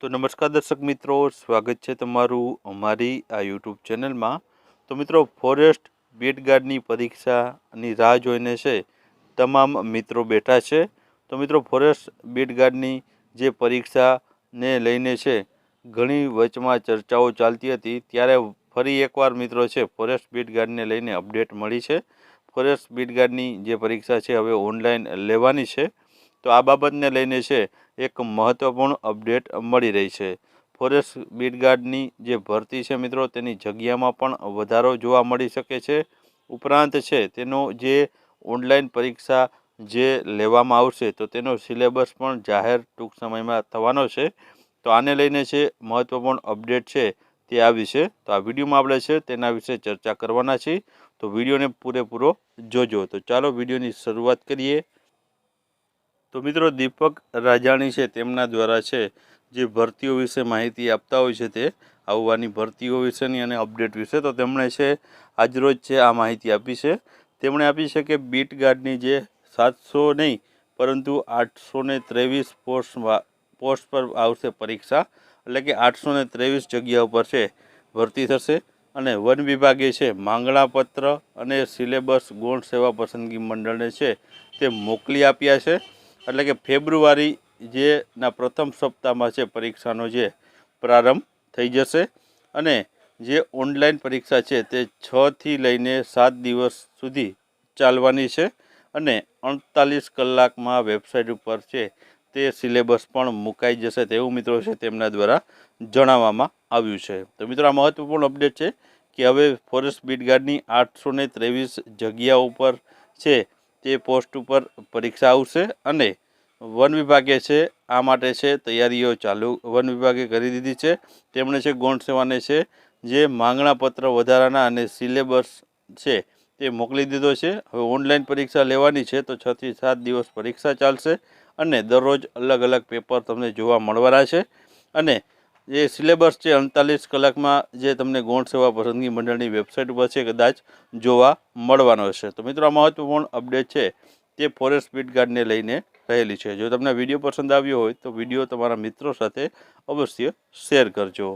તો નમસ્કાર દર્શક મિત્રો, સ્વાગત છે તમારું અમારી આ યુટ્યુબ ચેનલમાં. તો મિત્રો, ફોરેસ્ટ બીટ ગાર્ડની પરીક્ષાની રાહ જોઈને છે તમામ મિત્રો બેઠા છે. તો મિત્રો, ફોરેસ્ટ બેટગાર્ડની જે પરીક્ષાને લઈને છે ઘણી વચમાં ચર્ચાઓ ચાલતી હતી. ત્યારે ફરી એકવાર મિત્રો છે, ફોરેસ્ટ બેટગાર્ડને લઈને અપડેટ મળી છે. ફોરેસ્ટ બેટગાર્ડની જે પરીક્ષા છે, હવે ઓનલાઈન લેવાની છે. તો આ બાબતને લઈને છે એક મહત્ત્વપૂર્ણ અપડેટ મળી રહી છે. ફોરેસ્ટ બીટ ગાર્ડની જે ભરતી છે મિત્રો, તેની જગ્યામાં પણ વધારો જોવા મળી શકે છે. ઉપરાંત છે, તેનો જે ઓનલાઈન પરીક્ષા જે લેવામાં આવશે, તો તેનો સિલેબસ પણ જાહેર ટૂંક સમયમાં થવાનો છે. તો આને લઈને છે મહત્ત્વપૂર્ણ અપડેટ છે તે આવી છે. તો આ વિડીયોમાં આપણે છે તેના વિશે ચર્ચા કરવાના છીએ. તો વિડીયોને પૂરેપૂરો જોજો. તો ચાલો વિડીયોની શરૂઆત કરીએ. તો મિત્રો દીપક રાજાણી છે, તેમના દ્વારા છે, જે ભરતીઓ વિશે માહિતી આપતા હોય છે તે, આવવાની ભરતીઓ વિશેની અને અપડેટ વિશે, તો તેમણે છે, આજરોજ છે, આ માહિતી આપી છે. તેમણે આપી છે કે બીટ ગાર્ડની જે સાતસો નહીં, પરંતુ આઠસો ને ત્રેવીસ પોસ્ટ પોસ્ટ પર આવશે પરીક્ષા, એટલે કે આઠસો ને ત્રેવીસ જગ્યા ઉપર છે, ભરતી થશે. અને વન વિભાગે છે, માંગણાપત્ર અને સિલેબસ ગૌણ સેવા પસંદગી મંડળને છે, તે મોકલી આપ્યા છે. એટલે કે ફેબ્રુઆરી જેના પ્રથમ સપ્તાહમાં છે પરીક્ષાનો જે પ્રારંભ થઈ જશે અને જે ઓનલાઈન પરીક્ષા છે તે છથી લઈને સાત દિવસ સુધી ચાલવાની છે અને અડતાલીસ કલાકમાં વેબસાઇટ ઉપર છે તે સિલેબસ પણ મુકાઈ જશે તેવું મિત્રો છે તેમના દ્વારા જણાવવામાં આવ્યું છે. તો મિત્રો આ મહત્ત્વપૂર્ણ અપડેટ છે કે હવે ફોરેસ્ટ બીટગાર્ડની આઠસો ને ત્રેવીસ જગ્યાઓ ઉપર છે તે પોસ્ટ ઉપર પરીક્ષા આવશે અને વન વિભાગે છે, આ માટે છે, તૈયારીઓ ચાલુ. વન વિભાગે કરી દીધી છે. તેમણે છે, ગૌણ સેવાને છે, જે માંગણાપત્ર વધારાના અને સિલેબસ છે, તે મોકલી દીધો છે. હવે ઓનલાઈન પરીક્ષા લેવાની છે, તો છથી સાત દિવસ પરીક્ષા ચાલશે અને દરરોજ અલગ અલગ પેપર તમને જોવા મળવાના છે. અને જે સિલેબસ છે અડતાલીસ કલાકમાં જે તમને ગૌણ સેવા પસંદગી મંડળની વેબસાઇટ ઉપર છે, કદાચ જોવા મળવાનો હશે. તો મિત્રો, આ મહત્વપૂર્ણ અપડેટ છે તે ફોરેસ્ટ બીટ ગાર્ડને લઈને રહેલી છે. જો તમને વીડિયો પસંદ આવ્યો હોય તો વીડિયો તમારા મિત્રો સાથે અવશ્ય શેર કરજો.